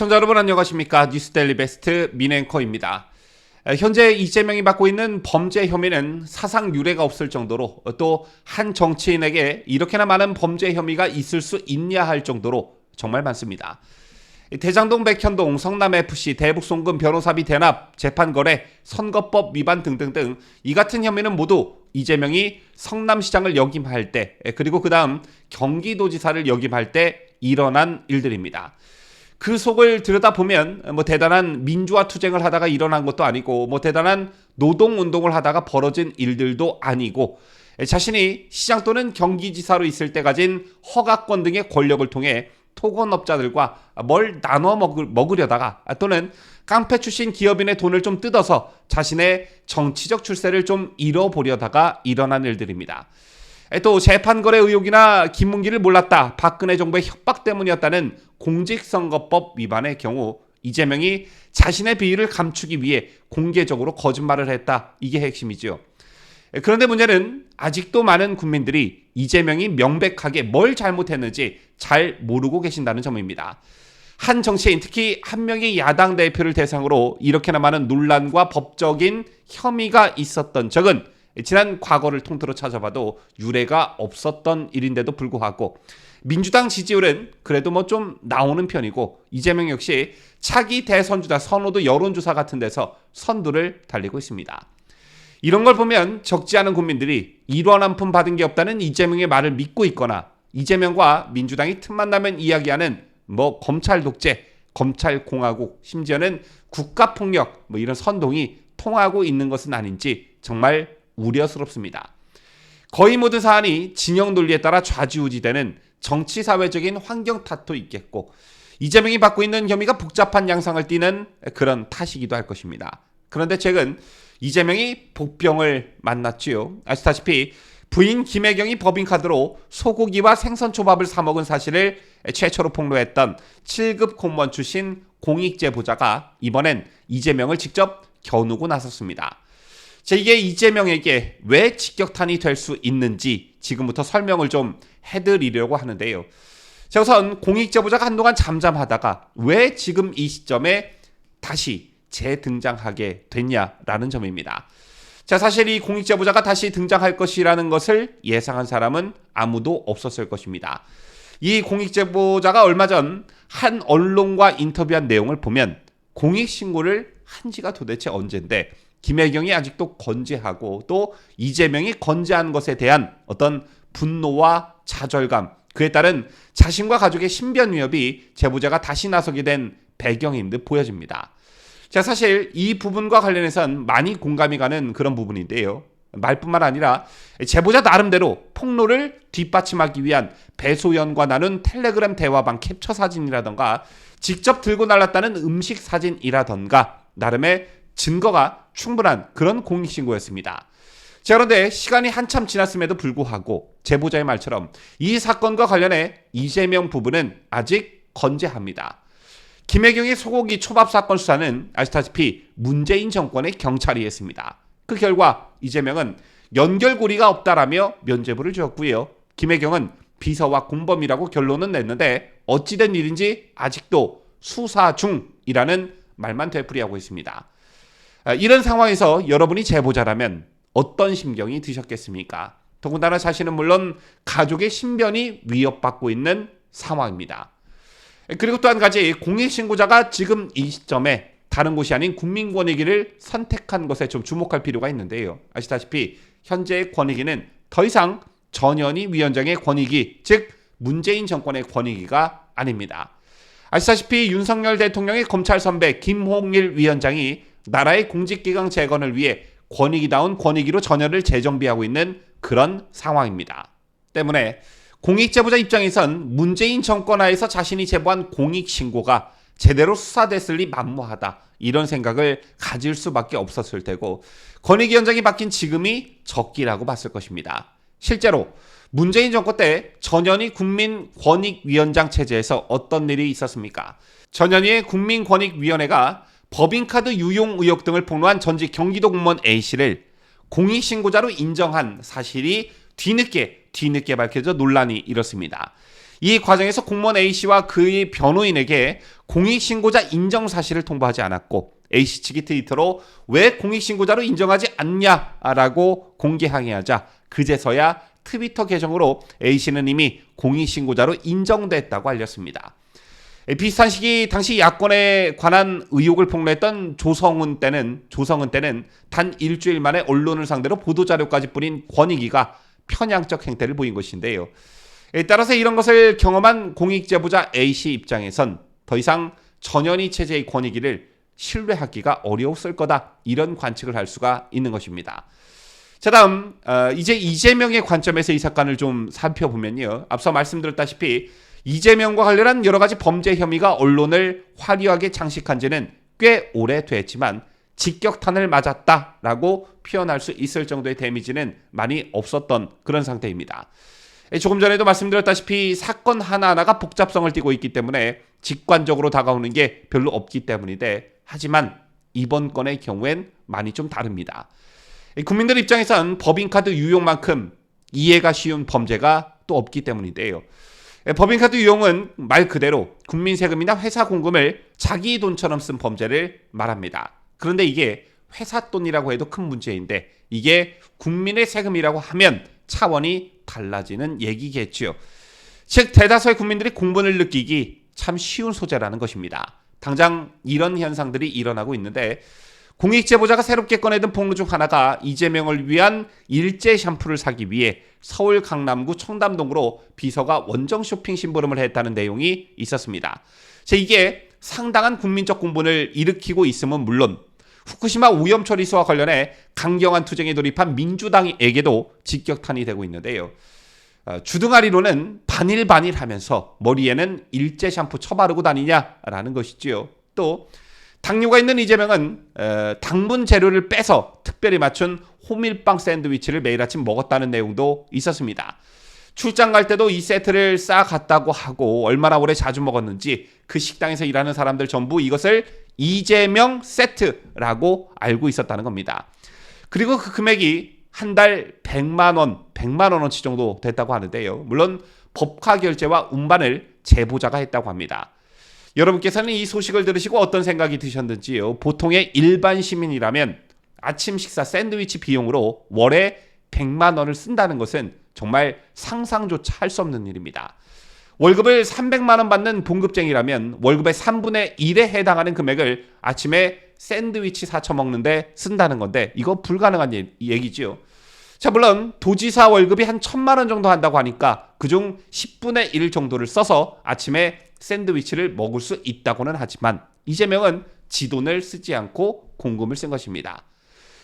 시청자 여러분 안녕하십니까 뉴스데일리 베스트 민앵커입니다. 현재 이재명이 받고 있는 범죄 혐의는 사상 유례가 없을 정도로 또 한 정치인에게 이렇게나 많은 범죄 혐의가 있을 수 있냐 할 정도로 정말 많습니다. 대장동 백현동 성남FC 대북송금 변호사비 대납 재판거래 선거법 위반 등등등 이 같은 혐의는 모두 이재명이 성남시장을 역임할 때 그리고 그 다음 경기도지사를 역임할 때 일어난 일들입니다. 그 속을 들여다보면 뭐 대단한 민주화 투쟁을 하다가 일어난 것도 아니고 뭐 대단한 노동 운동을 하다가 벌어진 일들도 아니고 자신이 시장 또는 경기지사로 있을 때 가진 허가권 등의 권력을 통해 토건업자들과 뭘 나눠 먹을, 먹으려다가 또는 깡패 출신 기업인의 돈을 좀 뜯어서 자신의 정치적 출세를 좀 잃어보려다가 일어난 일들입니다. 또 재판거래 의혹이나 김문기를 몰랐다. 박근혜 정부의 협박 때문이었다는 공직선거법 위반의 경우 이재명이 자신의 비위를 감추기 위해 공개적으로 거짓말을 했다. 이게 핵심이죠. 그런데 문제는 아직도 많은 국민들이 이재명이 명백하게 뭘 잘못했는지 잘 모르고 계신다는 점입니다. 한 정치인 특히 한 명의 야당 대표를 대상으로 이렇게나 많은 논란과 법적인 혐의가 있었던 적은 지난 과거를 통틀어 찾아봐도 유례가 없었던 일인데도 불구하고 민주당 지지율은 그래도 뭐 좀 나오는 편이고 이재명 역시 차기 대선주자 선호도 여론조사 같은 데서 선두를 달리고 있습니다. 이런 걸 보면 적지 않은 국민들이 일원 한 푼 받은 게 없다는 이재명의 말을 믿고 있거나 이재명과 민주당이 틈만 나면 이야기하는 뭐 검찰 독재, 검찰 공화국, 심지어는 국가 폭력 뭐 이런 선동이 통하고 있는 것은 아닌지 정말 우려스럽습니다. 거의 모든 사안이 진영 논리에 따라 좌지우지되는 정치 사회적인 환경 탓도 있겠고 이재명이 받고 있는 혐의가 복잡한 양상을 띠는 그런 탓이기도 할 것입니다. 그런데 최근 이재명이 복병을 만났지요. 아시다시피 부인 김혜경이 법인카드로 소고기와 생선초밥을 사먹은 사실을 최초로 폭로했던 7급 공무원 출신 공익제보자가 이번엔 이재명을 직접 겨누고 나섰습니다. 자, 이게 이재명에게 왜 직격탄이 될 수 있는지 지금부터 설명을 좀 해드리려고 하는데요. 자, 우선 공익제보자가 한동안 잠잠하다가 왜 지금 이 시점에 다시 재등장하게 됐냐라는 점입니다. 자, 사실 이 공익제보자가 다시 등장할 것이라는 것을 예상한 사람은 아무도 없었을 것입니다. 이 공익제보자가 얼마 전 한 언론과 인터뷰한 내용을 보면 공익신고를 한 지가 도대체 언젠데 김혜경이 아직도 건재하고 또 이재명이 건재한 것에 대한 어떤 분노와 좌절감 그에 따른 자신과 가족의 신변 위협이 제보자가 다시 나서게 된 배경인 듯 보여집니다. 자, 사실 이 부분과 관련해선 많이 공감이 가는 그런 부분인데요. 말뿐만 아니라 제보자 나름대로 폭로를 뒷받침하기 위한 배소연과 나눈 텔레그램 대화방 캡처 사진이라던가 직접 들고 날랐다는 음식 사진이라던가 나름의 증거가 충분한 그런 공익신고였습니다. 자, 그런데 시간이 한참 지났음에도 불구하고 제보자의 말처럼 이 사건과 관련해 이재명 부부는 아직 건재합니다. 김혜경의 소고기 초밥 사건 수사는 아시다시피 문재인 정권의 경찰이 했습니다. 그 결과 이재명은 연결고리가 없다라며 면죄부를 주었고요. 김혜경은 비서와 공범이라고 결론은 냈는데 어찌된 일인지 아직도 수사 중이라는 말만 되풀이하고 있습니다. 아, 이런 상황에서 여러분이 제보자라면 어떤 심경이 드셨겠습니까? 더군다나 자신은 물론 가족의 신변이 위협받고 있는 상황입니다. 그리고 또 한 가지 공익신고자가 지금 이 시점에 다른 곳이 아닌 국민권익위를 선택한 것에 좀 주목할 필요가 있는데요. 아시다시피 현재의 권익위는 더 이상 전현희 위원장의 권익위, 즉 문재인 정권의 권익위가 아닙니다. 아시다시피 윤석열 대통령의 검찰 선배 김홍일 위원장이 나라의 공직기강 재건을 위해 권익위다운 권익위로 전열을 재정비하고 있는 그런 상황입니다. 때문에 공익제보자 입장에선 문재인 정권 하에서 자신이 제보한 공익신고가 제대로 수사됐을 리 만무하다. 이런 생각을 가질 수밖에 없었을 테고 권익위원장이 바뀐 지금이 적기라고 봤을 것입니다. 실제로 문재인 정권 때 전현희 국민 권익위원장 체제에서 어떤 일이 있었습니까? 전현희의 국민권익위원회가 법인카드 유용 의혹 등을 폭로한 전직 경기도 공무원 A씨를 공익신고자로 인정한 사실이 뒤늦게 뒤늦게 밝혀져 논란이 일었습니다. 이 과정에서 공무원 A씨와 그의 변호인에게 공익신고자 인정 사실을 통보하지 않았고 A씨 측이 트위터로 왜 공익신고자로 인정하지 않냐라고 공개 항의하자 그제서야 트위터 계정으로 A씨는 이미 공익신고자로 인정됐다고 알렸습니다. 비슷한 시기 당시 야권에 관한 의혹을 폭로했던 조성은 때는 조성은 때는 단 일주일 만에 언론을 상대로 보도 자료까지 뿌린 권익위가 편향적 행태를 보인 것인데요. 따라서 이런 것을 경험한 공익제보자 A 씨 입장에선 더 이상 전현희 체제의 권익위를 신뢰하기가 어려웠을 거다 이런 관측을 할 수가 있는 것입니다. 자 다음 어, 이제 이재명의 관점에서 이 사건을 좀 살펴보면요. 앞서 말씀드렸다시피 이재명과 관련한 여러 가지 범죄 혐의가 언론을 화려하게 장식한 지는 꽤 오래됐지만 직격탄을 맞았다라고 표현할 수 있을 정도의 데미지는 많이 없었던 그런 상태입니다. 조금 전에도 말씀드렸다시피 사건 하나하나가 복잡성을 띠고 있기 때문에 직관적으로 다가오는 게 별로 없기 때문인데 하지만 이번 건의 경우엔 많이 좀 다릅니다. 국민들 입장에선 법인카드 유용만큼 이해가 쉬운 범죄가 또 없기 때문인데요. 법인카드 유용은 말 그대로 국민 세금이나 회사 공금을 자기 돈처럼 쓴 범죄를 말합니다. 그런데 이게 회사 돈이라고 해도 큰 문제인데 이게 국민의 세금이라고 하면 차원이 달라지는 얘기겠지요. 즉 대다수의 국민들이 공분을 느끼기 참 쉬운 소재라는 것입니다. 당장 이런 현상들이 일어나고 있는데 공익 제보자가 새롭게 꺼내든 폭로 중 하나가 이재명을 위한 일제 샴푸를 사기 위해 서울 강남구 청담동으로 비서가 원정 쇼핑 심부름을 했다는 내용이 있었습니다. 제 이게 상당한 국민적 공분을 일으키고 있음은 물론 후쿠시마 오염 처리수와 관련해 강경한 투쟁에 돌입한 민주당에게도 직격탄이 되고 있는데요. 어, 주둥아리로는 반일반일하면서 머리에는 일제 샴푸 쳐바르고 다니냐라는 것이지요. 또 당뇨가 있는 이재명은 어, 당분 재료를 빼서 특별히 맞춘 호밀빵 샌드위치를 매일 아침 먹었다는 내용도 있었습니다. 출장 갈 때도 이 세트를 싸 갔다고 하고 얼마나 오래 자주 먹었는지 그 식당에서 일하는 사람들 전부 이것을 이재명 세트라고 알고 있었다는 겁니다. 그리고 그 금액이 한 달 100만 원, 100만 원어치 정도 됐다고 하는데요. 물론 법카 결제와 운반을 제보자가 했다고 합니다. 여러분께서는 이 소식을 들으시고 어떤 생각이 드셨는지요? 보통의 일반 시민이라면 아침 식사 샌드위치 비용으로 월에 100만 원을 쓴다는 것은 정말 상상조차 할 수 없는 일입니다. 월급을 300만 원 받는 봉급쟁이라면 월급의 3분의 1에 해당하는 금액을 아침에 샌드위치 사쳐 먹는데 쓴다는 건데 이거 불가능한 얘기지요. 자, 물론 도지사 월급이 한 천만 원 정도 한다고 하니까 그중 10분의 1 정도를 써서 아침에 샌드위치를 먹을 수 있다고는 하지만 이재명은 지돈을 쓰지 않고 공금을 쓴 것입니다.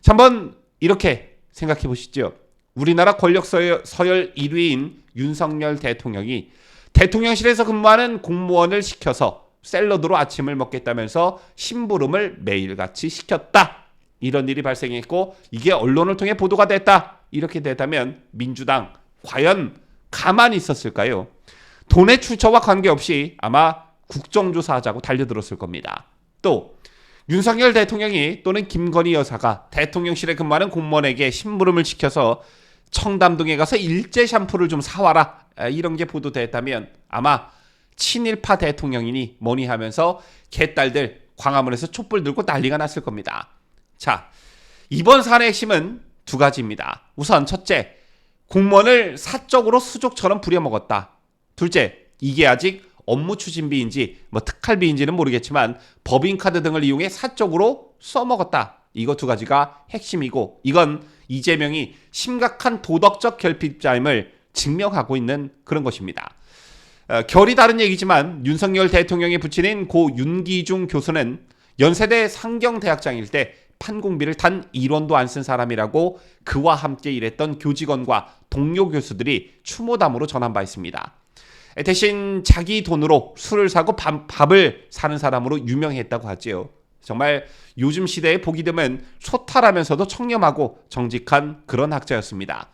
자, 한번 이렇게 생각해 보시죠. 우리나라 권력 서열, 서열 1위인 윤석열 대통령이 대통령실에서 근무하는 공무원을 시켜서 샐러드로 아침을 먹겠다면서 심부름을 매일같이 시켰다. 이런 일이 발생했고 이게 언론을 통해 보도가 됐다. 이렇게 됐다면 민주당 과연 가만히 있었을까요? 돈의 출처와 관계없이 아마 국정조사하자고 달려들었을 겁니다. 또 윤석열 대통령이 또는 김건희 여사가 대통령실에 근무하는 공무원에게 심부름을 시켜서 청담동에 가서 일제 샴푸를 좀 사와라 이런 게 보도됐다면 아마 친일파 대통령이니 뭐니 하면서 개딸들 광화문에서 촛불 들고 난리가 났을 겁니다. 자 이번 사안의 핵심은 두 가지입니다. 우선 첫째 공무원을 사적으로 수족처럼 부려먹었다. 둘째 이게 아직 업무 추진비인지 뭐 특할비인지는 모르겠지만 법인카드 등을 이용해 사적으로 써먹었다. 이거 두 가지가 핵심이고 이건 이재명이 심각한 도덕적 결핍자임을 증명하고 있는 그런 것입니다. 어, 결이 다른 얘기지만 윤석열 대통령의 부친인 고 윤기중 교수는 연세대 상경대학장일 때 판공비를 단 1원도 안 쓴 사람이라고 그와 함께 일했던 교직원과 동료 교수들이 추모담으로 전한 바 있습니다. 대신 자기 돈으로 술을 사고 밥, 밥을 사는 사람으로 유명했다고 하지요. 정말 요즘 시대에 보기 드문 소탈하면서도 청렴하고 정직한 그런 학자였습니다.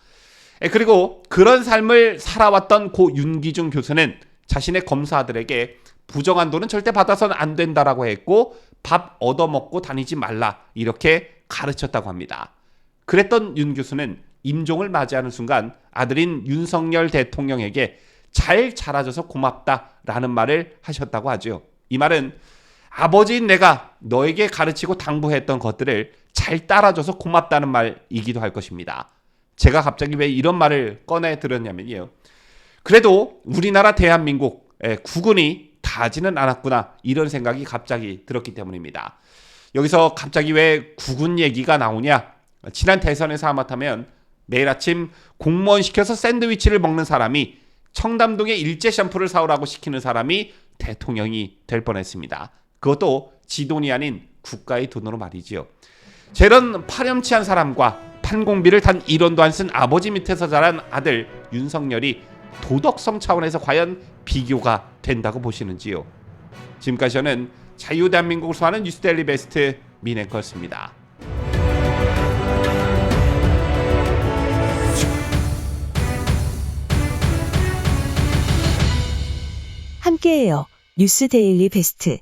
그리고 그런 삶을 살아왔던 고 윤기중 교수는 자신의 검사들에게 부정한 돈은 절대 받아서는 안 된다라고 했고 밥 얻어먹고 다니지 말라 이렇게 가르쳤다고 합니다. 그랬던 윤 교수는 임종을 맞이하는 순간 아들인 윤석열 대통령에게 잘 자라줘서 고맙다라는 말을 하셨다고 하죠. 이 말은 아버지인 내가 너에게 가르치고 당부했던 것들을 잘 따라줘서 고맙다는 말이기도 할 것입니다. 제가 갑자기 왜 이런 말을 꺼내 들었냐면요. 그래도 우리나라 대한민국 에, 국군이 다지는 않았구나 이런 생각이 갑자기 들었기 때문입니다. 여기서 갑자기 왜 국군 얘기가 나오냐? 지난 대선에서 하마터면 매일 아침 공무원 시켜서 샌드위치를 먹는 사람이 청담동에 일제 샴푸를 사오라고 시키는 사람이 대통령이 될 뻔했습니다. 그것도 지돈이 아닌 국가의 돈으로 말이지요. 저런 파렴치한 사람과 판공비를 단 1원도 안 쓴 아버지 밑에서 자란 아들 윤석열이 도덕성 차원에서 과연 비교가 된다고 보시는지요? 지금까지 저는 자유대한민국을 소화하는 뉴스데일리 베스트 민앵커였습니다. 함께해요. 뉴스 데일리 베스트.